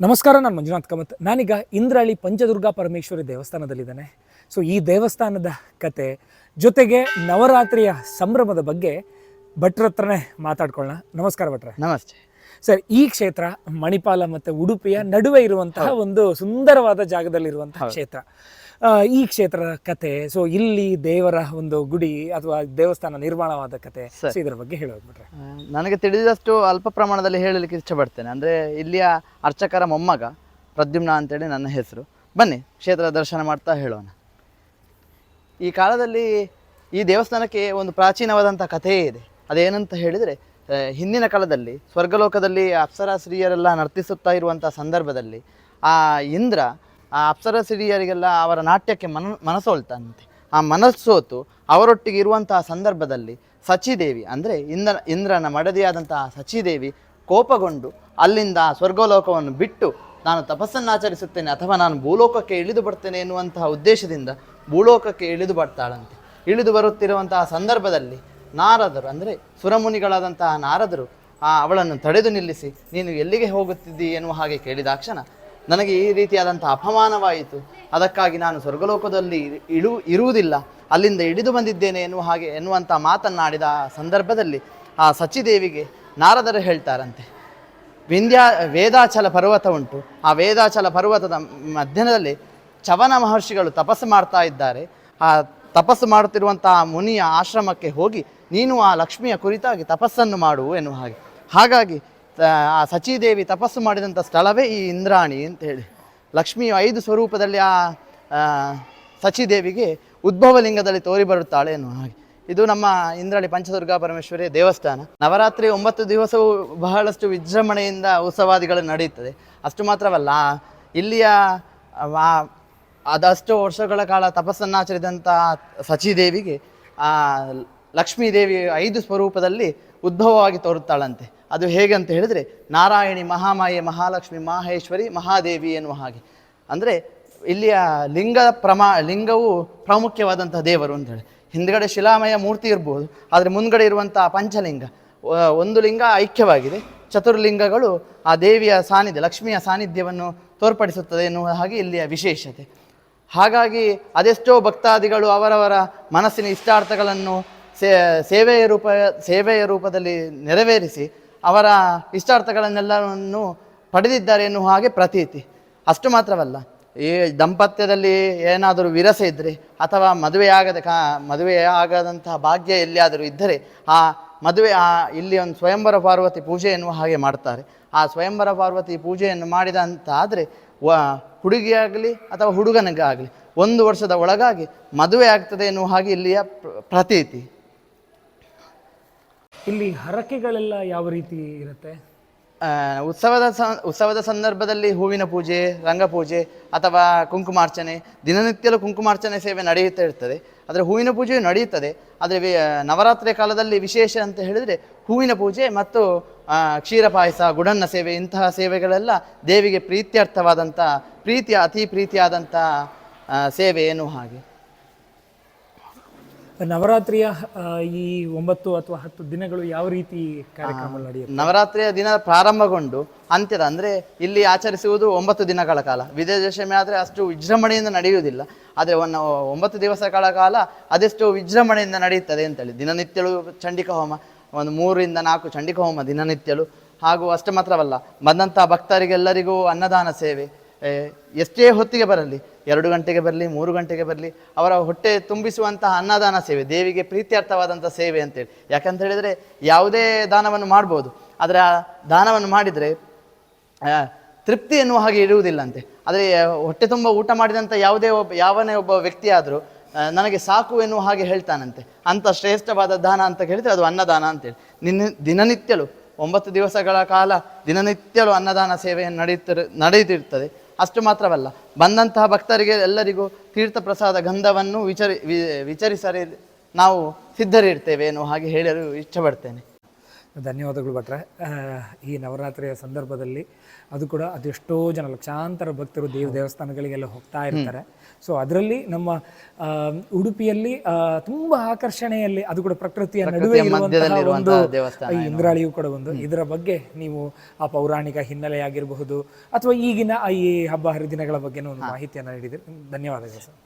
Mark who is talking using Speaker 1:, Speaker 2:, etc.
Speaker 1: ನಮಸ್ಕಾರ ನಾನು ಮಂಜುನಾಥ್ ಕಾಮತ್. ನಾನೀಗ ಇಂದ್ರಾಳಿ ಪಂಚದುರ್ಗಾ ಪರಮೇಶ್ವರಿ ದೇವಸ್ಥಾನದಲ್ಲಿದ್ದೇನೆ. ಸೊ ಈ ದೇವಸ್ಥಾನದ ಕತೆ ಜೊತೆಗೆ ನವರಾತ್ರಿಯ ಸಂಭ್ರಮದ ಬಗ್ಗೆ ಭಟ್ರ ಹತ್ರನೇ ಮಾತಾಡ್ಕೊಳ್ಳೋಣ. ನಮಸ್ಕಾರ ಭಟ್ರೆ.
Speaker 2: ನಮಸ್ತೆ.
Speaker 1: ಸರ್ ಈ ಕ್ಷೇತ್ರ ಮಣಿಪಾಲ ಮತ್ತು ಉಡುಪಿಯ ನಡುವೆ ಇರುವಂತಹ ಒಂದು ಸುಂದರವಾದ ಜಾಗದಲ್ಲಿರುವಂತಹ ಕ್ಷೇತ್ರ. ಈ ಕ್ಷೇತ್ರದ ಕತೆ ಸೊ ಇಲ್ಲಿ ದೇವರ ಒಂದು ಗುಡಿ ಅಥವಾ ದೇವಸ್ಥಾನ ನಿರ್ಮಾಣವಾದ ಕತೆ ಸೊ ಇದರ ಬಗ್ಗೆ ಹೇಳೋದು ಬಿಟ್ರೆ
Speaker 2: ನನಗೆ ತಿಳಿದಷ್ಟು ಅಲ್ಪ ಪ್ರಮಾಣದಲ್ಲಿ ಹೇಳಲಿಕ್ಕೆ ಇಷ್ಟಪಡ್ತೇನೆ. ಅಂದರೆ ಇಲ್ಲಿಯ ಅರ್ಚಕರ ಮೊಮ್ಮಗ ಪ್ರದ್ಯುಮ್ನ ಅಂತೇಳಿ ನನ್ನ ಹೆಸರು. ಬನ್ನಿ ಕ್ಷೇತ್ರ ದರ್ಶನ ಮಾಡ್ತಾ ಹೇಳೋಣ. ಈ ಕಾಲದಲ್ಲಿ ಈ ದೇವಸ್ಥಾನಕ್ಕೆ ಒಂದು ಪ್ರಾಚೀನವಾದಂಥ ಕಥೆಯೇ ಇದೆ. ಅದೇನಂತ ಹೇಳಿದರೆ ಹಿಂದಿನ ಕಾಲದಲ್ಲಿ ಸ್ವರ್ಗಲೋಕದಲ್ಲಿ ಅಪ್ಸರ ಸ್ತ್ರೀಯರೆಲ್ಲ ನರ್ತಿಸುತ್ತಾ ಇರುವಂಥ ಸಂದರ್ಭದಲ್ಲಿ ಆ ಇಂದ್ರ ಆ ಅಪ್ಸರ ಸಿರಿಯರಿಗೆಲ್ಲ ಅವರ ನಾಟ್ಯಕ್ಕೆ ಮನ ಮನಸೋಲ್ತಂತೆ ಆ ಮನಸ್ಸೋತು ಅವರೊಟ್ಟಿಗೆ ಇರುವಂತಹ ಸಂದರ್ಭದಲ್ಲಿ ಸಚಿದೇವಿ ಅಂದರೆ ಇಂದ್ರ, ಇಂದ್ರನ ಮಡದಿಯಾದಂತಹ ಸಚಿದೇವಿ ಕೋಪಗೊಂಡು ಅಲ್ಲಿಂದ ಆ ಸ್ವರ್ಗಲೋಕವನ್ನು ಬಿಟ್ಟು ನಾನು ತಪಸ್ಸನ್ನಾಚರಿಸುತ್ತೇನೆ ಅಥವಾ ನಾನು ಭೂಲೋಕಕ್ಕೆ ಇಳಿದು ಬರ್ತೇನೆ ಎನ್ನುವಂತಹ ಉದ್ದೇಶದಿಂದ ಭೂಲೋಕಕ್ಕೆ ಇಳಿದು ಬರ್ತಾಳಂತೆ. ಇಳಿದು ಬರುತ್ತಿರುವಂತಹ ಸಂದರ್ಭದಲ್ಲಿ ನಾರದರು ಅಂದರೆ ಸುರಮುನಿಗಳಾದಂತಹ ನಾರದರು ಆ ಅವಳನ್ನು ತಡೆದು ನಿಲ್ಲಿಸಿ ನೀನು ಎಲ್ಲಿಗೆ ಹೋಗುತ್ತಿದ್ದಿ ಎನ್ನುವ ಹಾಗೆ ಕೇಳಿದಾಕ್ಷಣ ನನಗೆ ಈ ರೀತಿಯಾದಂಥ ಅಪಮಾನವಾಯಿತು. ಅದಕ್ಕಾಗಿ ನಾನು ಸ್ವರ್ಗಲೋಕದಲ್ಲಿ ಇಳು, ಇರುವುದಿಲ್ಲ. ಅಲ್ಲಿಂದ ಇಳಿದು ಬಂದಿದ್ದೇನೆ ಎನ್ನುವ ಹಾಗೆ ಎನ್ನುವಂಥ ಮಾತನ್ನಾಡಿದ ಆ ಸಂದರ್ಭದಲ್ಲಿ ಆ ಸಚಿದೇವಿಗೆ ನಾರದರು ಹೇಳ್ತಾರಂತೆ. ವಿಂಧ್ಯ, ವೇದಾಚಲ ಪರ್ವತ ಉಂಟು. ಆ ವೇದಾಚಲ ಪರ್ವತದ ಮಧ್ಯದಲ್ಲಿ ಚವನ ಮಹರ್ಷಿಗಳು ತಪಸ್ಸು ಮಾಡ್ತಾ ಇದ್ದಾರೆ. ಆ ತಪಸ್ಸು ಮಾಡುತ್ತಿರುವಂತಹ ಮುನಿಯ ಆಶ್ರಮಕ್ಕೆ ಹೋಗಿ ನೀನು ಆ ಲಕ್ಷ್ಮಿಯ ಕುರಿತಾಗಿ ತಪಸ್ಸನ್ನು ಮಾಡು ಎನ್ನುವ ಹಾಗೆ. ಹಾಗಾಗಿ ಆ, ಸಚೀದೇವಿ ತಪಸ್ಸು ಮಾಡಿದಂಥ ಸ್ಥಳವೇ ಈ ಇಂದ್ರಾಣಿ ಅಂತ ಹೇಳಿ. ಲಕ್ಷ್ಮಿಯು ಐದು ಸ್ವರೂಪದಲ್ಲಿ ಆ ಸಚಿದೇವಿಗೆ ಉದ್ಭವಲಿಂಗದಲ್ಲಿ ತೋರಿ ಬರುತ್ತಾಳೆ ಎನ್ನುವ ಹಾಗೆ. ಇದು ನಮ್ಮ ಇಂದ್ರಾಳಿ ಪಂಚದುರ್ಗಾ ಪರಮೇಶ್ವರಿ ದೇವಸ್ಥಾನ. ನವರಾತ್ರಿ ಒಂಬತ್ತು ದಿವಸವೂ ಬಹಳಷ್ಟು ವಿಜೃಂಭಣೆಯಿಂದ ಉತ್ಸವಾದಿಗಳು ನಡೆಯುತ್ತದೆ. ಅಷ್ಟು ಮಾತ್ರವಲ್ಲ ಇಲ್ಲಿಯ ಅದಷ್ಟು ವರ್ಷಗಳ ಕಾಲ ತಪಸ್ಸನ್ನಾಚರಿದಂಥ ಸಚಿದೇವಿಗೆ ಆ ಲಕ್ಷ್ಮೀ ದೇವಿ ಐದು ಸ್ವರೂಪದಲ್ಲಿ ಉದ್ಭವವಾಗಿ ತೋರುತ್ತಾಳಂತೆ. ಅದು ಹೇಗೆ ಅಂತ ಹೇಳಿದರೆ, ನಾರಾಯಣಿ ಮಹಾಮಾಯೆ ಮಹಾಲಕ್ಷ್ಮಿ ಮಹೇಶ್ವರಿ ಮಹಾದೇವಿ ಎನ್ನುವ ಹಾಗೆ. ಅಂದರೆ ಇಲ್ಲಿಯ ಲಿಂಗ ಪ್ರಮಾ, ಲಿಂಗವು ಪ್ರಾಮುಖ್ಯವಾದಂಥ ದೇವರು ಅಂತ ಹೇಳಿ. ಹಿಂದ್ಗಡೆ ಶಿಲಾಮಯ ಮೂರ್ತಿ ಇರ್ಬೋದು, ಆದರೆ ಮುಂದ್ಗಡೆ ಇರುವಂಥ ಪಂಚಲಿಂಗ ಒಂದು ಲಿಂಗ ಐಕ್ಯವಾಗಿದೆ. ಚತುರ್ಲಿಂಗಗಳು ಆ ದೇವಿಯ ಸಾನ್ನಿಧ್ಯ, ಲಕ್ಷ್ಮಿಯ ಸಾನ್ನಿಧ್ಯವನ್ನು ತೋರ್ಪಡಿಸುತ್ತದೆ ಎನ್ನುವ ಹಾಗೆ ಇಲ್ಲಿಯ ವಿಶೇಷತೆ. ಹಾಗಾಗಿ ಅದೆಷ್ಟೋ ಭಕ್ತಾದಿಗಳು ಅವರವರ ಮನಸ್ಸಿನ ಇಷ್ಟಾರ್ಥಗಳನ್ನು ಸೇ, ಸೇವೆಯ ರೂಪ, ಸೇವೆಯ ರೂಪದಲ್ಲಿ ನೆರವೇರಿಸಿ ಅವರ ಇಷ್ಟಾರ್ಥಗಳನ್ನೆಲ್ಲವನ್ನು ಪಡೆದಿದ್ದಾರೆ ಎನ್ನುವ ಹಾಗೆ ಪ್ರತೀತಿ. ಅಷ್ಟು ಮಾತ್ರವಲ್ಲ. ಈ ದಂಪತ್ಯದಲ್ಲಿ ಏನಾದರೂ ವಿರಸ ಇದ್ದರೆ ಅಥವಾ ಮದುವೆ ಆಗದ ಕಾ ಮದುವೆಯಾಗದಂತಹ ಭಾಗ್ಯ ಎಲ್ಲಿಯಾದರೂ ಇದ್ದರೆ ಆ ಮದುವೆ, ಆ, ಇಲ್ಲಿ ಒಂದು ಸ್ವಯಂವರ ಪಾರ್ವತಿ ಪೂಜೆ ಎನ್ನುವ ಹಾಗೆ ಮಾಡ್ತಾರೆ. ಆ ಸ್ವಯಂವರ ಪಾರ್ವತಿ ಪೂಜೆಯನ್ನು ಮಾಡಿದ ಅಂತ ಆದರೆ ವ, ಹುಡುಗಿಯಾಗಲಿ ಅಥವಾ ಹುಡುಗನಿಗಾಗಲಿ ಒಂದು ವರ್ಷದ ಒಳಗಾಗಿ ಮದುವೆ ಆಗ್ತದೆ ಎನ್ನುವ ಹಾಗೆ ಇಲ್ಲಿಯ ಪ್ರ- ಪ್ರತೀತಿ.
Speaker 1: ಇಲ್ಲಿ ಹರಕೆಗಳೆಲ್ಲ ಯಾವ ರೀತಿ ಇರುತ್ತೆ?
Speaker 2: ಉತ್ಸವದ ಉತ್ಸವದ ಸಂದರ್ಭದಲ್ಲಿ ಹೂವಿನ ಪೂಜೆ ರಂಗಪೂಜೆ ಅಥವಾ ಕುಂಕುಮಾರ್ಚನೆ, ದಿನನಿತ್ಯಲೂ ಕುಂಕುಮಾರ್ಚನೆ ಸೇವೆ ನಡೆಯುತ್ತಾ ಇರ್ತದೆ. ಆದರೆ ಹೂವಿನ ಪೂಜೆಯು ನಡೆಯುತ್ತದೆ. ಆದರೆ ನವರಾತ್ರಿ ಕಾಲದಲ್ಲಿ ವಿಶೇಷ ಅಂತ ಹೇಳಿದರೆ ಹೂವಿನ ಪೂಜೆ ಮತ್ತು ಕ್ಷೀರ ಪಾಯಸ, ಗುಡನ್ನ ಸೇವೆ ಇಂತಹ ಸೇವೆಗಳೆಲ್ಲ ದೇವಿಗೆ ಪ್ರೀತ್ಯರ್ಥವಾದಂಥ, ಪ್ರೀತಿಯ, ಅತಿ ಪ್ರೀತಿಯಾದಂಥ ಸೇವೆ ಹಾಗೆ.
Speaker 1: ನವರಾತ್ರಿಯ ಈ ಒಂಬತ್ತು ಅಥವಾ ಹತ್ತು ದಿನಗಳು ಯಾವ ರೀತಿ ಕಾರ್ಯಕ್ರಮ ನಡೆಯುತ್ತೆ?
Speaker 2: ನವರಾತ್ರಿಯ ದಿನ ಪ್ರಾರಂಭಗೊಂಡು ಅಂತ್ಯದ ಅಂದರೆ ಇಲ್ಲಿ ಆಚರಿಸುವುದು ಒಂಬತ್ತು ದಿನಗಳ ಕಾಲ. ವಿಜಯದಶಮಿ ಆದರೆ ಅಷ್ಟು ವಿಜೃಂಭಣೆಯಿಂದ ನಡೆಯುವುದಿಲ್ಲ. ಆದ್ರೆ ಒಂದು ಒಂಬತ್ತು ದಿವಸಗಳ ಕಾಲ ಅದೆಷ್ಟು ವಿಜೃಂಭಣೆಯಿಂದ ನಡೆಯುತ್ತದೆ ಅಂತೇಳಿ. ದಿನನಿತ್ಯಳು ಚಂಡಿಕ ಹೋಮ ಒಂದು ಮೂರರಿಂದ ನಾಲ್ಕು ಚಂಡಿಕ ಹೋಮ ದಿನನಿತ್ಯಳು. ಹಾಗೂ ಅಷ್ಟು ಮಾತ್ರವಲ್ಲ ಬಂದಂಥ ಭಕ್ತರಿಗೆಲ್ಲರಿಗೂ ಅನ್ನದಾನ ಸೇವೆ ಎಷ್ಟೇ ಹೊತ್ತಿಗೆ ಬರಲಿ ಎರಡು ಗಂಟೆಗೆ ಬರಲಿ, ಮೂರು ಗಂಟೆಗೆ ಬರಲಿ, ಅವರ ಹೊಟ್ಟೆ ತುಂಬಿಸುವಂತಹ ಅನ್ನದಾನ ಸೇವೆ, ದೇವಿಗೆ ಪ್ರೀತ್ಯರ್ಥವಾದಂಥ ಸೇವೆ ಅಂತೇಳಿ ಯಾಕಂತ ಹೇಳಿದರೆ ಯಾವುದೇ ದಾನವನ್ನು ಮಾಡ್ಬೋದು, ಆದರೆ ಆ ದಾನವನ್ನು ಮಾಡಿದರೆ ತೃಪ್ತಿ ಎನ್ನುವ ಹಾಗೆ ಇರುವುದಿಲ್ಲಂತೆ ಆದರೆ ಹೊಟ್ಟೆ ತುಂಬ ಊಟ ಮಾಡಿದಂಥ ಯಾವುದೇ ಒಬ್ಬ, ಯಾವನೇ ಒಬ್ಬ ವ್ಯಕ್ತಿಯಾದರೂ ನನಗೆ ಸಾಕು ಎನ್ನುವ ಹಾಗೆ ಹೇಳ್ತಾನಂತೆ. ಅಂಥ ಶ್ರೇಷ್ಠವಾದ ದಾನ ಅಂತ ಹೇಳಿದರೆ ಅದು ಅನ್ನದಾನ ಅಂತೇಳಿ ನಿನ್ನ, ದಿನನಿತ್ಯಲು, ಒಂಬತ್ತು ದಿವಸಗಳ ಕಾಲ ದಿನನಿತ್ಯಲು ಅನ್ನದಾನ ಸೇವೆಯನ್ನು ನಡೆಯುತ್ತಿರು, ನಡೆಯುತ್ತಿರುತ್ತದೆ. ಅಷ್ಟು ಮಾತ್ರವಲ್ಲ. ಬಂದಂತಹ ಭಕ್ತರಿಗೆ ಎಲ್ಲರಿಗೂ ತೀರ್ಥ ಪ್ರಸಾದ ಗಂಧವನ್ನು ವಿಚರಿ ವಿಚರಿಸರಿ ನಾವು ಸಿದ್ಧರಿರ್ತೇವೆ ಎನ್ನುವ ಹಾಗೆ ಹೇಳಲು ಇಷ್ಟಪಡ್ತೇನೆ.
Speaker 1: ಧನ್ಯವಾದಗಳು ಭಟ್ರೆ. ಆ, ಈ ನವರಾತ್ರಿಯ ಸಂದರ್ಭದಲ್ಲಿ ಅದು ಕೂಡ ಅದೆಷ್ಟೋ ಜನ ಲಕ್ಷಾಂತರ ಭಕ್ತರು ದೇವ ದೇವಸ್ಥಾನಗಳಿಗೆಲ್ಲ ಹೋಗ್ತಾ ಇರ್ತಾರೆ. ಸೊ ಅದರಲ್ಲಿ ನಮ್ಮ ಉಡುಪಿಯಲ್ಲಿ ತುಂಬ ತುಂಬಾ ಆಕರ್ಷಣೆಯಲ್ಲಿ ಅದು ಕೂಡ ಪ್ರಕೃತಿಯ ನಡುವೆ ಇರುವಂತಹ ಒಂದು ಈ ಇಂದ್ರಾಳಿಯು ಕೂಡ ಒಂದು. ಇದರ ಬಗ್ಗೆ ನೀವು ಆ ಪೌರಾಣಿಕ ಹಿನ್ನೆಲೆ ಆಗಿರಬಹುದು ಅಥವಾ ಈಗಿನ ಈ ಹಬ್ಬ ಹರಿದಿನಗಳ ಬಗ್ಗೆನೂ ಒಂದು ಮಾಹಿತಿಯನ್ನು ನೀಡಿದ್ರೆ ಧನ್ಯವಾದಗಳು ಸರ್.